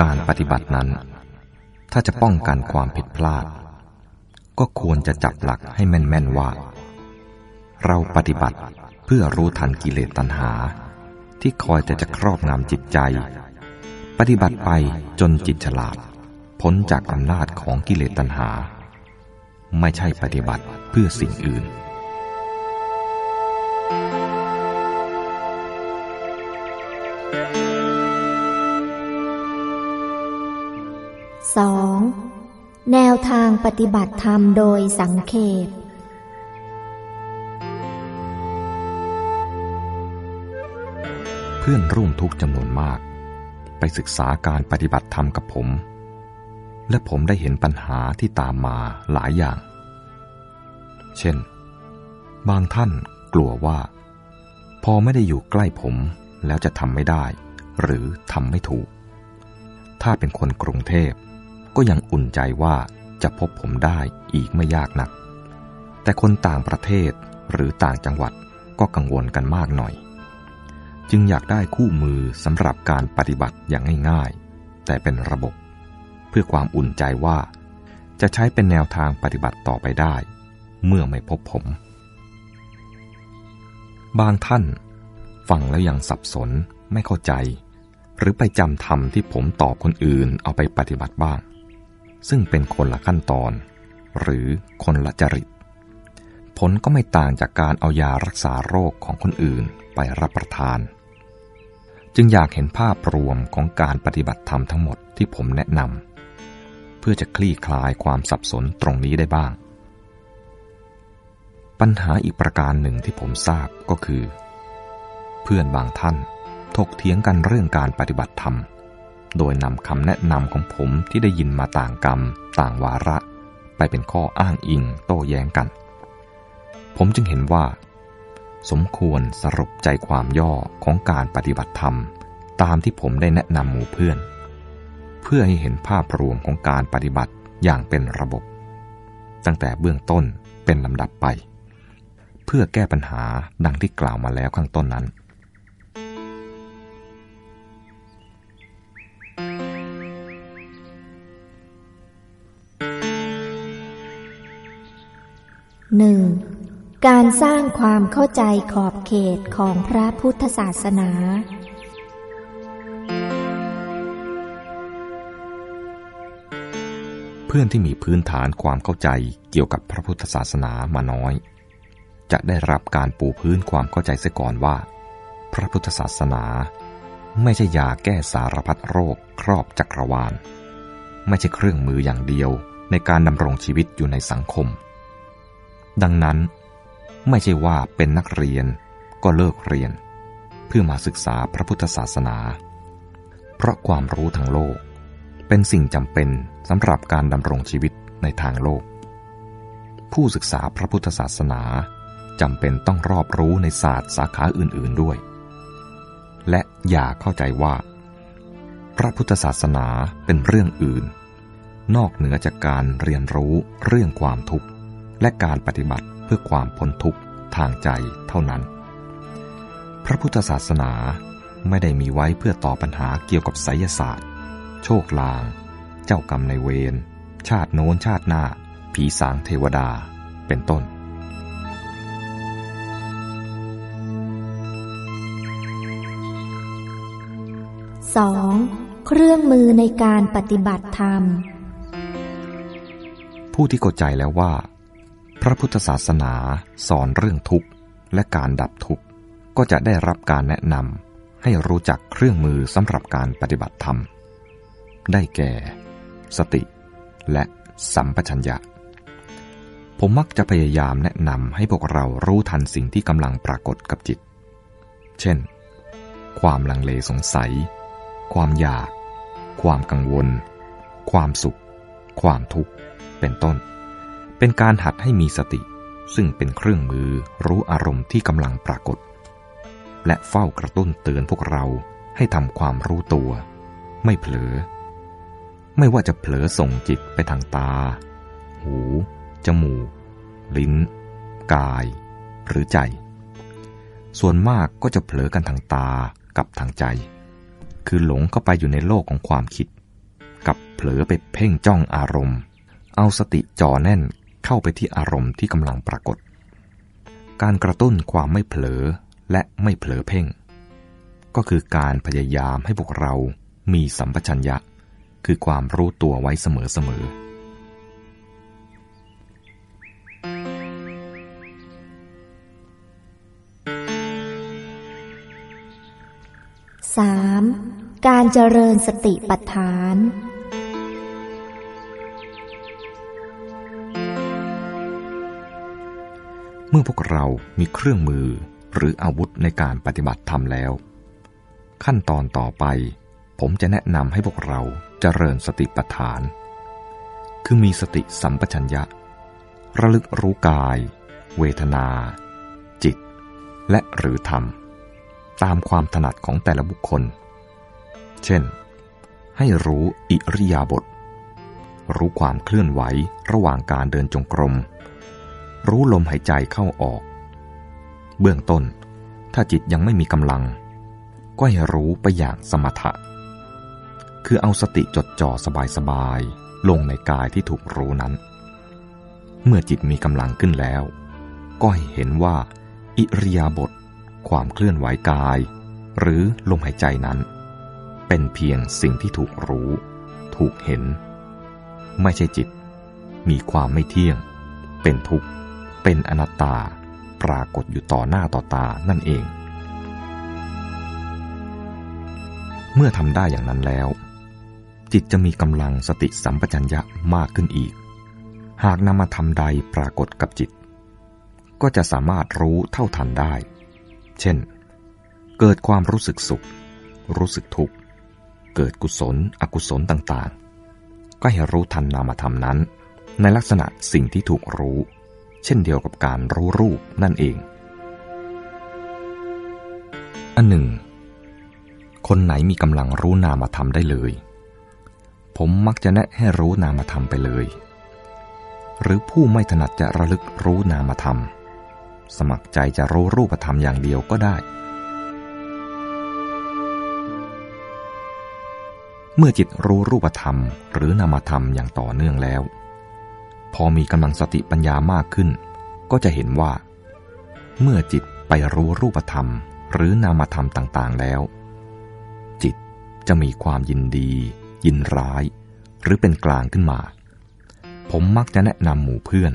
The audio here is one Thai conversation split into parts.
การปฏิบัตินั้น ถ้าจะป้องกันความผิดพลาด ก็ควรจะจับหลักให้แม่น ๆ ว่า เราปฏิบัติเพื่อรู้ทันกิเลสตัณหา ที่คอยแต่จะครอบงำจิตใจ ปฏิบัติไปจนจิตฉลาด พ้นจากอำนาจของกิเลสตัณหา ไม่ใช่ปฏิบัติเพื่อสิ่งอื่น 2. แนวทางปฏิบัติธรรมโดยสังเขปเพื่อนร่วมทุกจำนวนมาก ไปศึกษาการปฏิบัติธรรมกับผม และผมได้เห็นปัญหาที่ตามมาหลายอย่าง เช่น บางท่านกลัวว่า พอไม่ได้อยู่ใกล้ผมแล้วจะทำไม่ได้ หรือทำไม่ถูก ถ้าเป็นคนกรุงเทพ ก็ยังอุ่นใจว่าจะพบผมได้อีกไม่ยากนัก แต่คนต่างประเทศหรือต่างจังหวัดก็กังวลกันมากหน่อย จึงอยากได้คู่มือสำหรับการปฏิบัติอย่างง่ายๆ แต่เป็นระบบ เพื่อความอุ่นใจว่า จะใช้เป็นแนวทางปฏิบัติต่อไปได้ เมื่อไม่พบผม บางท่านฟังแล้วยังสับสนไม่เข้าใจ หรือไปจำธรรมที่ผมตอบคนอื่นเอาไปปฏิบัติบ้าง ซึ่งเป็นคนละขั้นตอน หรือคนละจริต ผลก็ไม่ต่างจากการเอายารักษาโรคของคนอื่นไปรับประทาน จึงอยากเห็นภาพรวมของการปฏิบัติธรรมทั้งหมดที่ผมแนะนำเพื่อจะคลี่คลายความสับสนตรงนี้ได้บ้าง ปัญหาอีกประการหนึ่งที่ผมทราบก็คือ เพื่อนบางท่านถกเถียงกันเรื่องการปฏิบัติธรรม โดยนำคำแนะนำของผมที่ได้ยินมาต่างกรรม ต่างวาระ ไปเป็นข้ออ้างอิงโต้แย้งกัน ผมจึงเห็นว่า สมควรสรุปใจความย่อของการปฏิบัติธรรม ตามที่ผมได้แนะนำหมู่เพื่อน เพื่อให้เห็นภาพรวมของการปฏิบัติอย่างเป็นระบบ ตั้งแต่เบื้องต้นเป็นลำดับไป เพื่อแก้ปัญหาดังที่กล่าวมาแล้วข้างต้นนั้น 1. การสร้างความเข้าใจขอบเขตของพระพุทธศาสนา เพื่อนที่มีพื้นฐานความเข้าใจเกี่ยวกับพระพุทธศาสนามาน้อย จะได้รับการปูพื้นความเข้าใจเสียก่อนว่า พระพุทธศาสนา ไม่ใช่ยาแก้สารพัดโรคครอบจักรวาล ไม่ใช่เครื่องมืออย่างเดียวในการดำรงชีวิตอยู่ในสังคม ดังนั้น ไม่ใช่ว่าเป็นนักเรียนก็เลิกเรียน เพื่อมาศึกษาพระพุทธศาสนา เพราะความรู้ทางโลก เป็นสิ่งจำเป็นสำหรับการดำรงชีวิตในทางโลก ผู้ศึกษาพระพุทธศาสนาจำเป็นต้องรอบรู้ในศาสตร์สาขาอื่น ๆด้วย และอย่าเข้าใจว่า พระพุทธศาสนาเป็นเรื่องอื่น นอกเหนือจากการเรียนรู้เรื่องความทุกข์ และการปฏิบัติเพื่อความพ้นทุกข์ทางใจเท่านั้น พระพุทธศาสนาไม่ได้มีไว้เพื่อตอบปัญหาเกี่ยวกับไสยศาสตร์ โชคลาง เจ้ากรรมในเวร ชาติโน้นชาติหน้า ผีสางเทวดา เป็นต้น 2. เครื่องมือในการปฏิบัติธรรม ผู้ที่เข้าใจแล้วว่า พระพุทธศาสนาสอนเรื่องทุกข์และการดับทุกข์ก็จะได้รับการแนะนำให้รู้จักเครื่องมือสำหรับการปฏิบัติธรรม ได้แก่ สติและสัมปชัญญะ ผมมักจะพยายามแนะนำให้พวกเรารู้ทันสิ่งที่กำลังปรากฏกับจิต เช่น ความลังเลสงสัย ความอยาก ความกังวล ความสุข ความทุกข์ เป็นต้น เป็นการหัดให้มีสติ ซึ่งเป็นเครื่องมือรู้อารมณ์ที่กำลังปรากฏ และเฝ้ากระตุ้นเตือนพวกเราให้ทำความรู้ตัว ไม่เผลอ ไม่ว่าจะเผลอส่งจิตไปทางตา หู จมูก ลิ้น กาย หรือใจ ส่วนมากก็จะเผลอกันทางตากับทางใจ คือหลงเข้าไปอยู่ในโลกของความคิด กับเผลอไปเพ่งจ้องอารมณ์ เอาสติจ่อแน่น เข้าไปที่อารมณ์ที่กำลังปรากฏ การกระตุ้นความไม่เผลอและไม่เผลอเพ่ง ก็คือการพยายามให้พวกเรามีสัมปชัญญะ คือความรู้ตัวไว้เสมอๆ 3. การเจริญสติปัฏฐาน เมื่อพวกเรามีเครื่องมือหรืออาวุธในการปฏิบัติธรรมแล้ว ขั้นตอนต่อไป ผมจะแนะนำให้พวกเราเจริญสติปัฏฐาน คือมีสติสัมปชัญญะ ระลึกรู้กาย เวทนา จิต และหรือธรรม ตามความถนัดของแต่ละบุคคล เช่น ให้รู้อิริยาบถรู้ความเคลื่อนไหวระหว่างการเดินจงกรม รู้ลมหายใจเข้าออก เบื้องต้น ถ้าจิตยังไม่มีกำลัง ก็ให้รู้ไปอย่างสมถะ คือเอาสติจดจ่อสบายๆ ลงในกายที่ถูกรู้นั้น เมื่อจิตมีกำลังขึ้นแล้ว ก็ให้เห็นว่า อิริยาบถความเคลื่อนไหวกาย หรือลมหายใจนั้น เป็นเพียงสิ่งที่ถูกรู้ ถูกเห็น ไม่ใช่จิต มีความไม่เที่ยง เป็นทุกข์ เป็นอนัตตาปรากฏอยู่ต่อหน้าต่อตานั่นเอง เมื่อทำได้อย่างนั้นแล้ว จิตจะมีกำลังสติสัมปชัญญะมากขึ้นอีก หากนำมาทำใดปรากฏกับจิต ก็จะสามารถรู้เท่าทันได้ เช่น เกิดความรู้สึกสุข รู้สึกทุกข์ เกิดกุศล อกุศลต่างๆ ก็ให้รู้ทันนามธรรมนั้น ในลักษณะสิ่งที่ถูกรู้ เช่นเดียวกับการรู้รูปนั่นเอง อันหนึ่ง คนไหนมีกำลังรู้นามธรรมได้เลย ผมมักจะแนะให้รู้นามธรรมไปเลย หรือผู้ไม่ถนัดจะระลึกรู้นามธรรม สมัครใจจะรู้รูปธรรมอย่างเดียวก็ได้ เมื่อจิตรู้รูปธรรมหรือนามธรรมอย่างต่อเนื่องแล้ว พอมีกำลังสติปัญญามากขึ้น ก็จะเห็นว่า เมื่อจิตไปรู้รูปธรรมหรือนามธรรมต่างๆแล้ว จิตจะมีความยินดี ยินร้าย หรือเป็นกลางขึ้นมา ผมมักจะแนะนำหมู่เพื่อน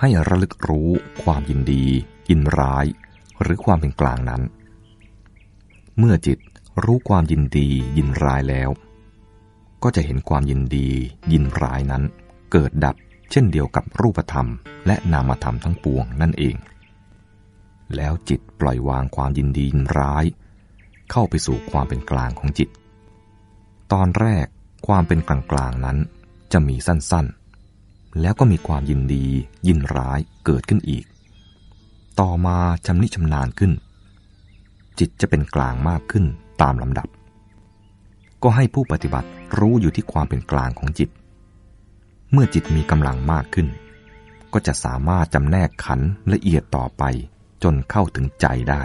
ให้ระลึกรู้ความยินดี ยินร้าย หรือความเป็นกลางนั้น เมื่อจิตรู้ความยินดี ยินร้ายแล้ว ก็จะเห็นความยินดี ยินร้ายนั้น เกิดดับ เช่นเดียวกับรูปธรรม และนามธรรมทั้งปวงนั่นเอง แล้วจิตปล่อยวางความยินดียินร้าย เข้าไปสู่ความเป็นกลางของจิต ตอนแรกความเป็นกลางกลางนั้นจะมีสั้นๆ แล้วก็มีความยินดียินร้ายเกิดขึ้นอีก ต่อมาชำนิชำนาญขึ้น จิตจะเป็นกลางมากขึ้นตามลำดับ ก็ให้ผู้ปฏิบัติรู้อยู่ที่ความเป็นกลางของจิต เมื่อจิตมีกำลังมากขึ้น ก็จะสามารถจำแนกขันละเอียดต่อไปจนเข้าถึงใจได้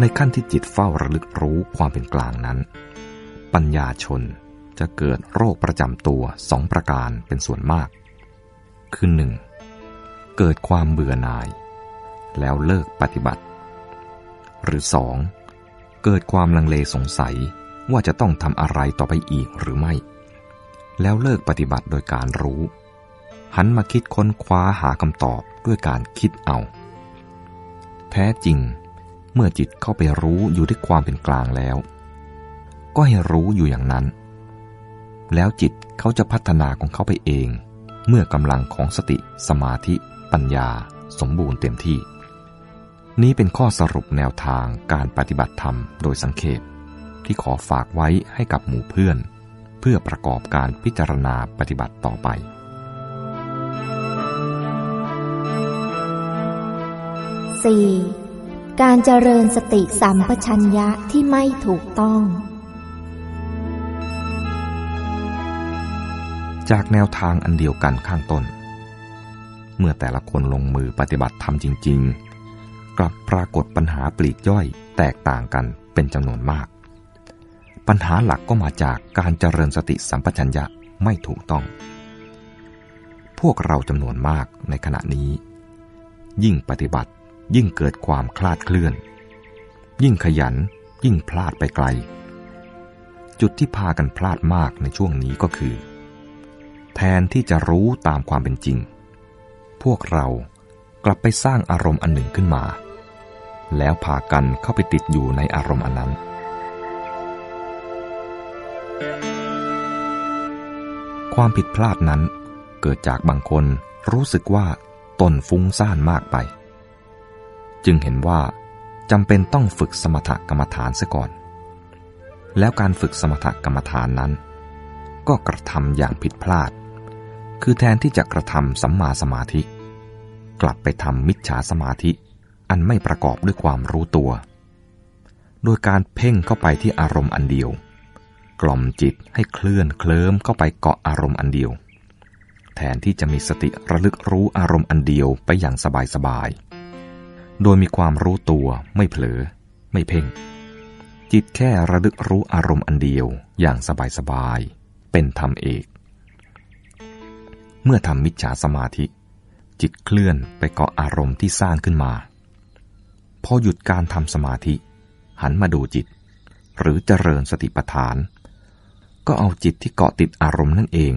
ในขั้นที่จิตเฝ้าระลึกรู้ความเป็นกลางนั้น ปัญญาชนจะเกิดโรคประจำตัวสองประการเป็นส่วนมาก คือหนึ่งเกิดความเบื่อหน่าย แล้วเลิกปฏิบัติ หรือสองเกิดความลังเลสงสัย ว่าจะต้องทำอะไรต่อไปอีกหรือไม่ แล้วเลิกปฏิบัติโดยการรู้ หันมาคิดค้นคว้าหาคำตอบด้วยการคิดเอา แท้จริง เมื่อจิตเข้าไปรู้อยู่ด้วยความเป็นกลางแล้ว ก็ให้รู้อยู่อย่างนั้น แล้วจิตเขาจะพัฒนาของเขาไปเอง เมื่อกำลังของสติสมาธิ ปัญญา สมบูรณ์เต็มที่ นี้เป็นข้อสรุปแนวทางการปฏิบัติธรรมโดยสังเขป ที่ขอฝากไว้ให้กับหมู่เพื่อน เพื่อประกอบการพิจารณาปฏิบัติต่อไป 4. การเจริญสติสัมปชัญญะที่ไม่ถูกต้อง จากแนวทางอันเดียวกันข้างต้น เมื่อแต่ละคนลงมือปฏิบัติธรรมจริง ๆ กลับปรากฏปัญหาปลีกย่อยแตกต่างกันเป็นจำนวนมาก ปัญหาหลักก็มาจากการเจริญสติสัมปชัญญะไม่ถูกต้อง พวกเราจำนวนมากในขณะนี้ ยิ่งปฏิบัติยิ่งเกิดความคลาดเคลื่อน ยิ่งขยันยิ่งพลาดไปไกล จุดที่พากันพลาดมากในช่วงนี้ก็คือ แทนที่จะรู้ตามความเป็นจริง พวกเรากลับไปสร้างอารมณ์อันหนึ่งขึ้นมา แล้วพากันเข้าไปติดอยู่ในอารมณ์อันนั้น ความผิดพลาดนั้นเกิดจากบางคนรู้สึกว่าตนฟุ้งซ่านมากไป จึงเห็นว่าจำเป็นต้องฝึกสมถกรรมฐานซะก่อน แล้วการฝึกสมถกรรมฐานนั้น ก็กระทำอย่างผิดพลาด คือแทนที่จะกระทำสัมมาสมาธิ กลับไปทำมิจฉาสมาธิอันไม่ประกอบด้วยความรู้ตัว โดยการเพ่งเข้าไปที่อารมณ์อันเดียว กล่อมจิตให้เคลื่อนเคลิ้มเข้าไปเกาะอารมณ์อันเดียว แทนที่จะมีสติระลึกรู้อารมณ์อันเดียวไปอย่างสบายๆโดยมีความรู้ตัวไม่เผลอ ไม่เพ่ง จิตแค่ระลึกรู้อารมณ์อันเดียวอย่างสบายๆเป็นธรรมเอก เมื่อทำมิจฉาสมาธิ จิตเคลื่อนไปเกาะอารมณ์ที่สร้างขึ้นมาพอหยุดการทำสมาธิ หันมาดูจิต หรือเจริญสติปัฏฐาน ก็เอาจิตที่เกาะติดอารมณ์นั่นเอง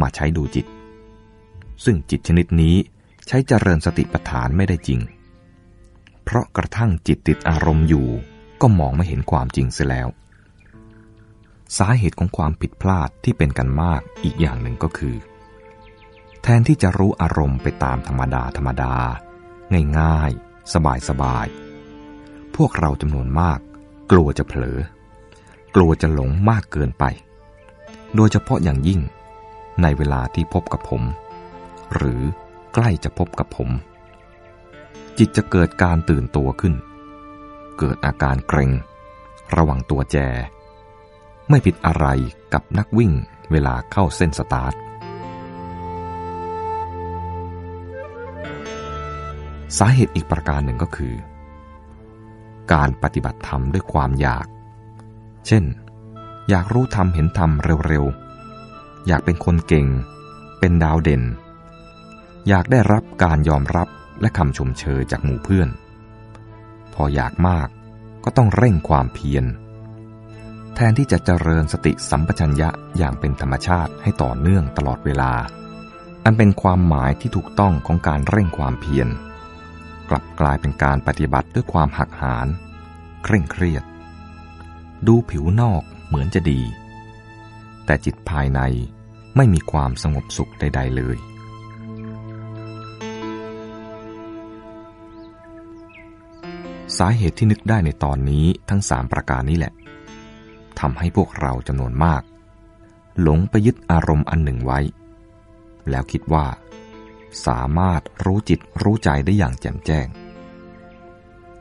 มาใช้ดูจิต ซึ่งจิตชนิดนี้ใช้เจริญสติปัฏฐานไม่ได้จริง เพราะกระทั่งจิตติดอารมณ์อยู่ ก็มองไม่เห็นความจริงเสียแล้ว สาเหตุของความผิดพลาดที่เป็นกันมากอีกอย่างหนึ่งก็คือ แทนที่จะรู้อารมณ์ไปตามธรรมดาธรรมดา ง่ายๆ สบายๆพวกเราจำนวนมาก กลัวจะเผลอ กลัวจะหลงมากเกินไป โดยเฉพาะอย่างยิ่ง ในเวลาที่พบกับผม หรือใกล้จะพบกับผม จิตจะเกิดการตื่นตัวขึ้น เกิดอาการเกรง ระวังตัวแจ ไม่ผิดอะไรกับนักวิ่งเวลาเข้าเส้นสตาร์ทสาเหตุอีกประการหนึ่งก็คือ การปฏิบัติธรรมด้วยความอยาก เช่น อยากรู้ธรรมเห็นธรรมเร็วๆ อยากเป็นคนเก่ง เป็นดาวเด่น อยากได้รับการยอมรับและคำชมเชยจากหมู่เพื่อน พออยากมากก็ต้องเร่งความเพียร แทนที่จะเจริญสติสัมปชัญญะอย่างเป็นธรรมชาติให้ต่อเนื่องตลอดเวลา อันเป็นความหมายที่ถูกต้องของการเร่งความเพียร กลับกลายเป็นการปฏิบัติด้วยความหักหานเคร่งเครียด ดูผิวนอก เหมือนจะดี แต่จิตภายในไม่มีความสงบสุขใด ๆ เลย สาเหตุที่นึกได้ในตอนนี้ทั้งสามประการนี้แหละทำให้พวกเราจำนวนมาก หลงไปยึดอารมณ์อันหนึ่งไว้ แล้วคิดว่า สามารถรู้จิตรู้ใจได้อย่างแจ่มแจ้ง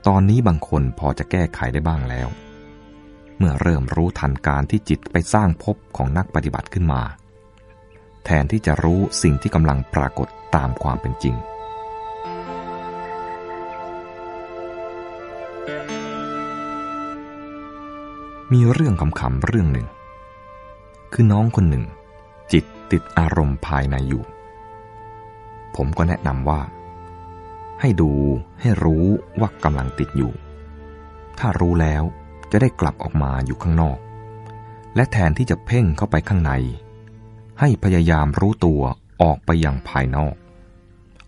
ตอนนี้บางคนพอจะแก้ไขได้บ้างแล้ว เมื่อเริ่มรู้ทันการที่จิตไปสร้างภพของนักปฏิบัติขึ้นมา แทนที่จะรู้สิ่งที่กำลังปรากฏตามความเป็นจริง มีเรื่องคำๆเรื่องหนึ่ง คือน้องคนหนึ่ง จิตติดอารมณ์ภายในอยู่ ผมก็แนะนำว่า ให้ดูให้รู้ว่ากำลังติดอยู่ ถ้ารู้แล้ว จะได้กลับออกมาอยู่ข้างนอก และแทนที่จะเพ่งเข้าไปข้างใน ให้พยายามรู้ตัวออกไปอยังภายนอก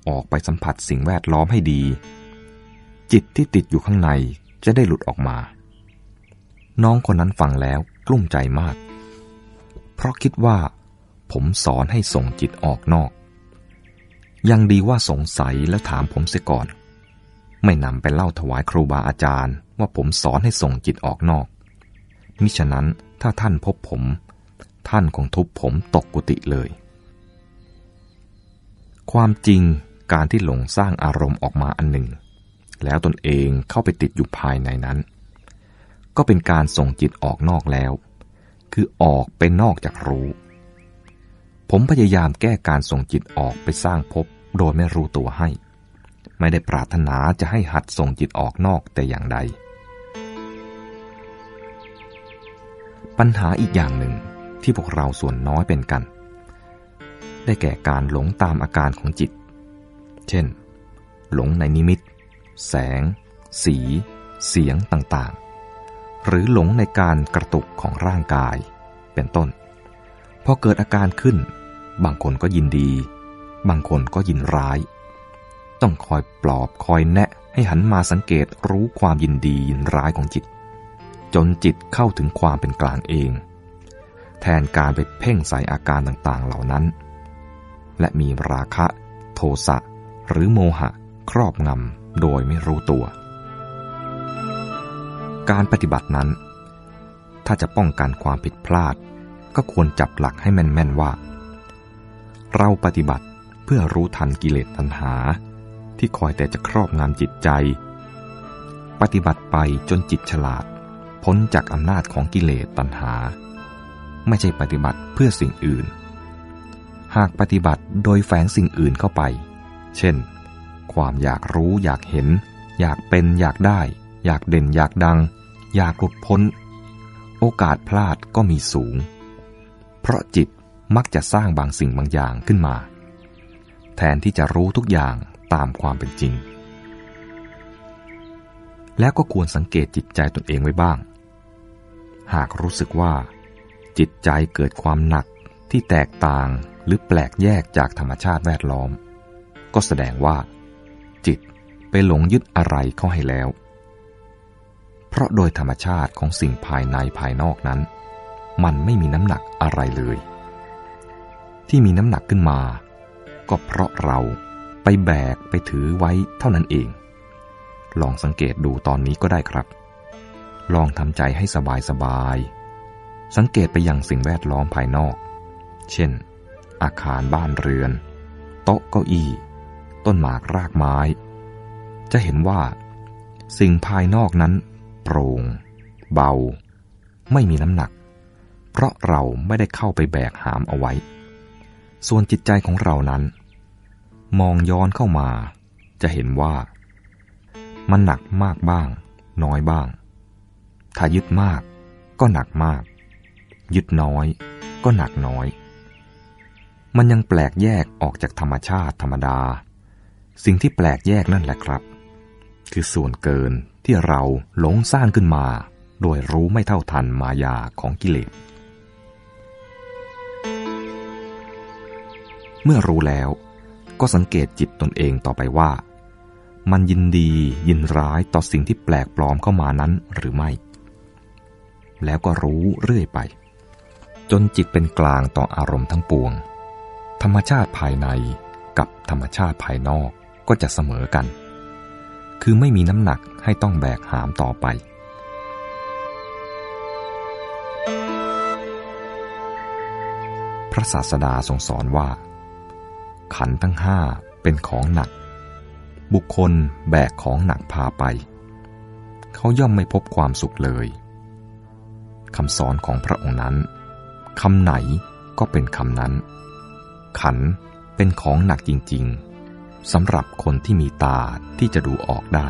ออกไปสัมผัสสิ่งแวดล้อมให้ดี จิตที่ติดอยู่ข้างในจะได้หลุดออกมา น้องคนนั้นฟังแล้วกลุ้มใจมาก เพราะคิดว่า ผมสอนให้ส่งจิตออกนอก ยังดีว่าสงสัยแล้วถามผมเสียก่อน ไม่นำไปเล่าถวายครูบาอาจารย์ ว่าผมสอนให้ส่งจิตออกนอก มิฉะนั้นถ้าท่านพบผม ท่านคงทุบผมตกกุฏิเลย ความจริงการที่หลงสร้างอารมณ์ออกมาอันหนึ่ง แล้วตนเองเข้าไปติดอยู่ภายในนั้น ก็เป็นการส่งจิตออกนอกแล้ว คือออกไปนอกจากรู้ ผมพยายามแก้การส่งจิตออกไปสร้างภพโดยไม่รู้ตัวให้ ไม่ได้ปรารถนาจะให้หัดส่งจิตออกนอกแต่อย่างใด ปัญหาอีกอย่างหนึ่งที่พวกเราส่วนน้อยเป็นกัน ได้แก่การหลงตามอาการของจิต เช่น หลงในนิมิต แสง สี เสียงต่างๆ หรือหลงในการกระตุกของร่างกาย เป็นต้น พอเกิดอาการขึ้น บางคนก็ยินดี บางคนก็ยินร้าย ต้องคอยปลอบคอยแนะให้หันมาสังเกตรู้ความยินดียินร้ายของจิต จนจิตเข้าถึงความเป็นกลางเอง แทนการไปเพ่งใส่อาการต่างๆเหล่านั้น และมีราคะ โทสะหรือโมหะครอบงำโดยไม่รู้ตัว การปฏิบัตินั้น ถ้าจะป้องกันความผิดพลาด ก็ควรจับหลักให้แม่น ๆ ว่า เราปฏิบัติเพื่อรู้ทันกิเลสตัณหา ที่คอยแต่จะครอบงำจิตใจ ปฏิบัติไปจนจิตฉลาด พ้นจากอำนาจของกิเลสตัณหา ไม่ใช่ปฏิบัติเพื่อสิ่งอื่น หากปฏิบัติโดยแฝงสิ่งอื่นเข้าไป เช่น ความอยากรู้อยากเห็น อยากเป็นอยากได้ อยากเด่นอยากดัง อยากหลุดพ้น โอกาสพลาดก็มีสูง เพราะจิตมักจะสร้างบางสิ่งบางอย่างขึ้นมา แทนที่จะรู้ทุกอย่าง ตามความเป็นจริง แล้วก็ควรสังเกตจิตใจตนเองไว้บ้าง หากรู้สึกว่า จิตใจเกิดความหนักที่แตกต่างหรือแปลกแยกจากธรรมชาติแวดล้อม ก็แสดงว่า จิตไปหลงยึดอะไรเข้าให้แล้ว เพราะโดยธรรมชาติของสิ่งภายในภายนอกนั้น มันไม่มีน้ำหนักอะไรเลย ที่มีน้ำหนักขึ้นมา ก็เพราะเรา แบกไปถือไว้เท่านั้นเอง ลองสังเกตดูตอนนี้ก็ได้ครับ ลองทำใจให้สบายสบาย สังเกตไปยังสิ่งแวดล้อมภายนอก เช่น อาคารบ้านเรือน โต๊ะเก้าอี้ ต้นหมากรากไม้ จะเห็นว่า สิ่งภายนอกนั้น โปร่ง เบา ไม่มีน้ำหนัก เพราะเราไม่ได้เข้าไปแบกหามเอาไว้ ส่วนจิตใจของเรานั้น มองย้อนเข้ามา จะเห็นว่า มันหนักมากบ้าง น้อยบ้าง ถ้ายึดมากก็หนักมาก ยึดน้อยก็หนักน้อย มันยังแปลกแยกออกจากธรรมชาติธรรมดา สิ่งที่แปลกแยกนั่นแหละครับ คือส่วนเกินที่เราหลงสร้างขึ้นมา โดยรู้ไม่เท่าทันมายาของกิเลสเมื่อรู้แล้ว ก็สังเกตจิตตนเองต่อไปว่า มันยินดียินร้ายต่อสิ่งที่แปลกปลอมเข้ามานั้นหรือไม่ แล้วก็รู้เรื่อยไป จนจิตเป็นกลางต่ออารมณ์ทั้งปวง ธรรมชาติภายในกับธรรมชาติภายนอกก็จะเสมอกัน คือไม่มีน้ำหนักให้ต้องแบกหามต่อไปพระศาสดาทรงสอนว่า ขันทั้งห้าเป็นของหนัก บุคคลแบกของหนักพาไป เขาย่อมไม่พบความสุขเลยคำสอนของพระองค์นั้นคำไหนก็เป็นคำนั้น ขันเป็นของหนักจริง ๆสำหรับคนที่มีตาที่จะดูออกได้